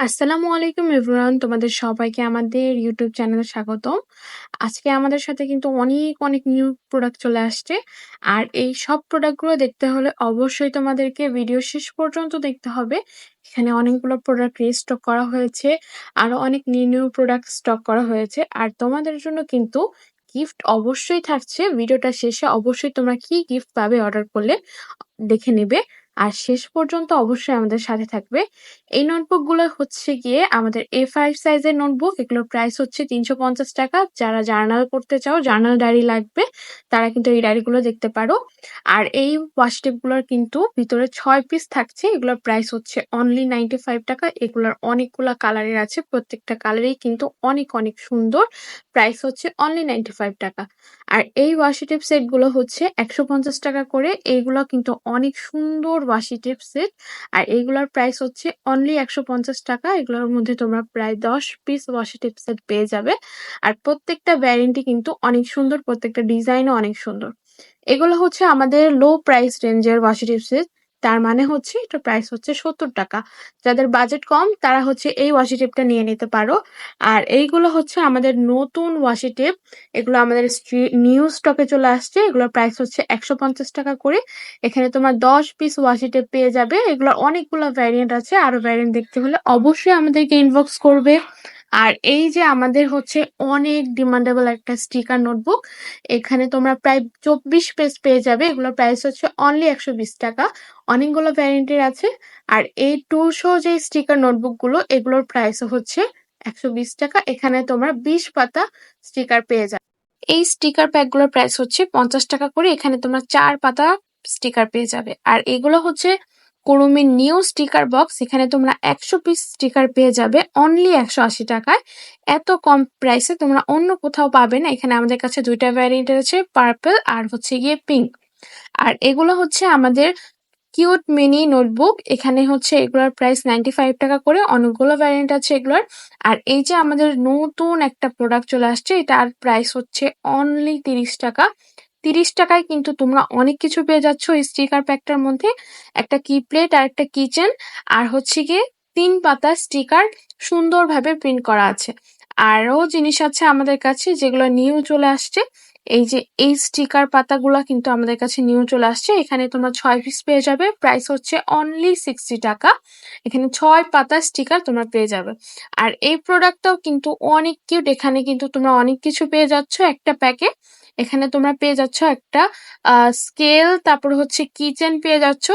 আসসালামু আলাইকুম এভরিওয়ান, তোমাদের সবাইকে আমাদের ইউটিউব চ্যানেলে স্বাগতম। আজকে আমাদের সাথে কিন্তু অনেক অনেক নিউ প্রোডাক্ট চলে আসছে। আর এই সব প্রোডাক্টগুলো দেখতে হলে অবশ্যই তোমাদেরকে ভিডিও শেষ পর্যন্ত দেখতে হবে। এখানে অনেকগুলো প্রোডাক্ট রিস্টক করা হয়েছে, আরও অনেক নিউ নিউ প্রোডাক্ট স্টক করা হয়েছে। আর তোমাদের জন্য কিন্তু গিফট অবশ্যই থাকছে। ভিডিওটা শেষে অবশ্যই তোমরা কি গিফট পাবে অর্ডার করলে দেখে নেবে। আর শেষ পর্যন্ত অবশ্যই আমাদের সাথে থাকবে। এই নোটবুকগুলো হচ্ছে গিয়ে আমাদের এ ফাইভ সাইজের নোটবুক এগুলোর প্রাইস হচ্ছে তিনশো পঞ্চাশ টাকা। যারা জার্নাল করতে চাও জার্নাল ডায়েরি লাগবে, তারা কিন্তু এই ডায়েরিগুলো দেখতে পারো। আর এই ওয়াশগুলোর কিন্তু ভিতরে ছয় পিস থাকছে, এগুলোর প্রাইস হচ্ছে অনলি নাইনটি ফাইভ টাকা। এগুলোর অনেকগুলো কালারের আছে, প্রত্যেকটা কালারেই কিন্তু অনেক অনেক সুন্দর। প্রাইস হচ্ছে অনলি নাইনটি ফাইভ টাকা। আর এই ওয়াশি টিপ সেটগুলো হচ্ছে একশো পঞ্চাশ টাকা করে। এইগুলো কিন্তু অনেক সুন্দর ওয়াশি টিপ সেট আর এইগুলোর প্রাইস হচ্ছে অনলি একশো পঞ্চাশ টাকা। এগুলোর মধ্যে তোমরা প্রায় দশ পিস ওয়াশি টিপ সেট পেয়ে যাবে। আর প্রত্যেকটা ভ্যারেন্টি কিন্তু অনেক সুন্দর, প্রত্যেকটা ডিজাইনও অনেক সুন্দর। এগুলো হচ্ছে আমাদের লো প্রাইস রেঞ্জের ওয়াশি টিপ সেট তার মানে হচ্ছে এটা প্রাইস হচ্ছে সত্তর টাকা। যাদের বাজেট কম, তারা হচ্ছে এই ওয়াশি টেপটা নিয়ে নিতে পারো। আর এইগুলো হচ্ছে আমাদের নতুন ওয়াশি টেপ এগুলো আমাদের নিউ স্টকে চলে আসছে। এগুলোর প্রাইস হচ্ছে একশো পঞ্চাশ টাকা করে। এখানে তোমার দশ পিস ওয়াশি টেপ পেয়ে যাবে। এগুলোর অনেকগুলো ভ্যারিয়েন্ট আছে। আরও ভ্যারিয়েন্ট দেখতে হলে অবশ্যই আমাদেরকে ইনবক্স করবে। আর এই যে আমাদের হচ্ছে অনেক ডিমান্ডেবল একটা স্টিকার নোটবুক এখানে তোমরা প্রায় চব্বিশ পেজ পেয়ে যাবে। এগুলোর প্রাইস হচ্ছে অনলি একশো বিশ টাকা। অনেকগুলো ভ্যারিয়েন্টের আছে। আর এই টুশো যে স্টিকার নোটবুকগুলো, এগুলোর প্রাইস হচ্ছে একশো বিশ টাকা। এখানে তোমরা বিশ পাতা স্টিকার পেয়ে যাবে। এই স্টিকার প্যাকগুলোর প্রাইস হচ্ছে পঞ্চাশ টাকা করে। এখানে তোমরা চার পাতা স্টিকার পেয়ে যাবে। আর এগুলো হচ্ছে কুরুমির নিউ স্টিকার বক্স, এখানে তোমরা একশো পিস স্টিকার পেয়ে যাবে অনলি একশো আশি টাকায়। এত কম প্রাইসে তোমরা অন্য কোথাও পাবে না। এখানে আমাদের কাছে দুইটা ভ্যারিয়েন্ট আছে পার্পল আর হচ্ছে গিয়ে পিঙ্ক আর এগুলো হচ্ছে আমাদের কিউট মিনি নোটবুক এখানে হচ্ছে এগুলোর প্রাইস নাইনটি ফাইভ টাকা করে, অনেকগুলো ভ্যারিয়েন্ট আছে এগুলোর। আর এই যে আমাদের নতুন একটা প্রোডাক্ট চলে আসছে, এটার প্রাইস হচ্ছে অনলি তিরিশ টাকা। তিরিশ টাকায় কিন্তু তোমরা অনেক কিছু পেয়ে যাচ্ছ এই স্টিকার প্যাকটার মধ্যে। একটা কি প্লেট আর একটা কিচেন আর হচ্ছে গিয়ে তিন পাতা স্টিকার সুন্দরভাবে প্রিন্ট করা আছে। আরও জিনিস আছে আমাদের কাছে যেগুলো নিউ চলে আসছে। এই যে এই স্টিকার পাতাগুলা কিন্তু আমাদের কাছে নিউ চলে আসছে। এখানে তোমরা ছয় পিস পেয়ে যাবে। প্রাইস হচ্ছে অনলি সিক্সটি টাকা। এখানে ছয় পাতা স্টিকার তোমরা পেয়ে যাবে। আর এই প্রোডাক্টটাও কিন্তু অনেক কিউট এখানে কিন্তু তোমরা অনেক কিছু পেয়ে যাচ্ছ একটা প্যাকে এখানে তোমরা পেয়ে যাচ্ছ একটা স্কেল তারপর হচ্ছে কিচেন পেয়ে যাচ্ছ,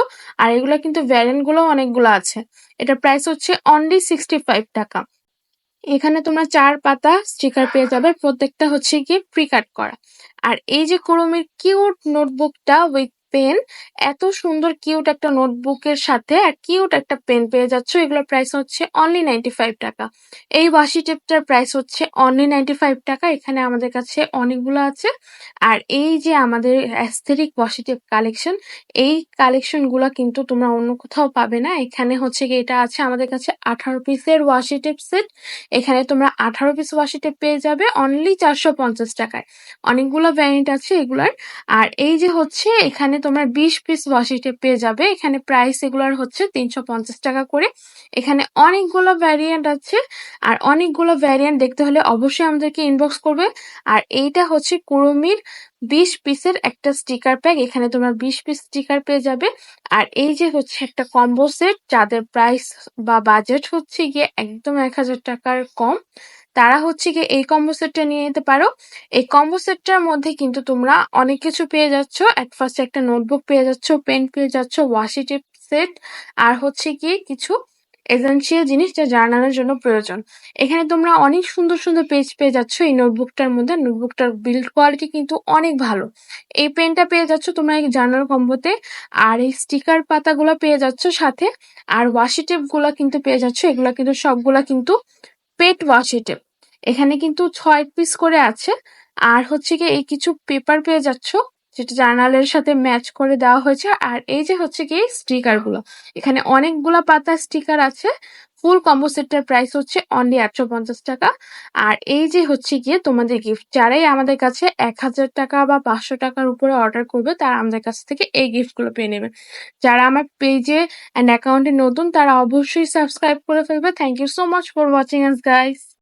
আর এগুলো কিন্তু ভ্যারিয়েন্টগুলো অনেকগুলো আছে। এটা প্রাইস হচ্ছে অনলি সিক্সটি ফাইভ টাকা। এখানে তোমরা চার পাতা স্টিকার পেয়ে যাবে, প্রত্যেকটা হচ্ছে গিয়ে প্রিকাট করা। আর এই যে ক্রোমের কিউট নোটবুকটা উইথ পেন। এত সুন্দর কিউট একটা নোটবুকের সাথে আর কিউট একটা পেন পেয়ে যাচ্ছ। এগুলোর প্রাইস হচ্ছে অনলি নাইনটি ফাইভ টাকা। এই ওয়াশি টেপটার প্রাইস হচ্ছে অনলি নাইনটি ফাইভ টাকা। এখানে আমাদের কাছে অনেকগুলো আছে। আর এই যে আমাদের অ্যাস্থেটিক ওয়াশি টেপ কালেকশন এই কালেকশনগুলো কিন্তু তোমরা অন্য কোথাও পাবে না। এখানে হচ্ছে কি এটা আছে আমাদের কাছে আঠারো পিসের ওয়াশি টেপ সেট এখানে তোমরা আঠারো পিস ওয়াশি টেপ পেয়ে যাবে অনলি চারশো পঞ্চাশ টাকায়। অনেকগুলো ভ্যারিয়েন্ট আছে এগুলার। আর এই যে হচ্ছে এখানে তোমরা বিশ পিস ওয়াশি টেপ পেয়ে যাবে। এখানে প্রাইস এগুলার হচ্ছে তিনশো পঞ্চাশ টাকা করে। এখানে অনেকগুলো ভ্যারিয়েন্ট আছে। আর অনেকগুলো ভ্যারিয়েন্ট দেখতে হলে অবশ্যই আমাদেরকে ইনবক্স করবে। আর এইটা হচ্ছে কুরুমির বিশ পিসের একটা স্টিকার প্যাক এখানে তোমরা বিশ পিস স্টিকার পেয়ে যাবে। আর এই যে হচ্ছে একটা কম্বো সেট যাদের প্রাইস বা বাজেট হচ্ছে গিয়ে একদম এক হাজার টাকার কম। তারা হচ্ছে কি এই কম্বো সেটটা নিয়ে নিতে পারো। এই কম্বো সেটটার মধ্যে কিন্তু তোমরা অনেক কিছু পেয়ে যাচ্ছ। এক ফার্স্টে একটা নোটবুক পেয়ে যাচ্ছ পেন পেয়ে যাচ্ছ ওয়াশি টেপ সেট আর হচ্ছে গিয়ে কিছু এজেন্সিয়াল জিনিস যা জার্নালের জন্য প্রয়োজন। এখানে তোমরা অনেক সুন্দর সুন্দর পেজ পেয়ে যাচ্ছ এই নোটবুকটার মধ্যে। নোটবুকটার বিল্ড কোয়ালিটি কিন্তু অনেক ভালো। এই পেনটা পেয়ে যাচ্ছ তোমরা এই জার্নাল কম্বোতে আর এই স্টিকার পাতাগুলো পেয়ে যাচ্ছ সাথে। আর ওয়াশি টেপগুলো কিন্তু পেয়ে যাচ্ছ। এগুলো কিন্তু সবগুলা কিন্তু পেট ওয়াশি টেপ এখানে কিন্তু ছয় পিস করে আছে। আর হচ্ছে কি এই কিছু পেপার পেয়ে যাচ্ছ, যেটা জার্নালের সাথে ম্যাচ করে দেওয়া হয়েছে। আর এই যে হচ্ছে কি স্টিকারগুলো, এখানে অনেকগুলো পাতা স্টিকার আছে। ফুল কম্বো সেটটার প্রাইস হচ্ছে অনলি একশো পঞ্চাশ টাকা। আর এই যে হচ্ছে গিয়ে তোমাদের গিফট যারাই আমাদের কাছে এক হাজার টাকা বা পাঁচশো টাকার উপরে অর্ডার করবে, তারা আমাদের কাছ থেকে এই গিফটগুলো পেয়ে নেবে। যারা আমার পেজে অ্যান্ড অ্যাকাউন্টে নতুন, তারা অবশ্যই সাবস্ক্রাইব করে ফেলবে। Thank you so much for watching us guys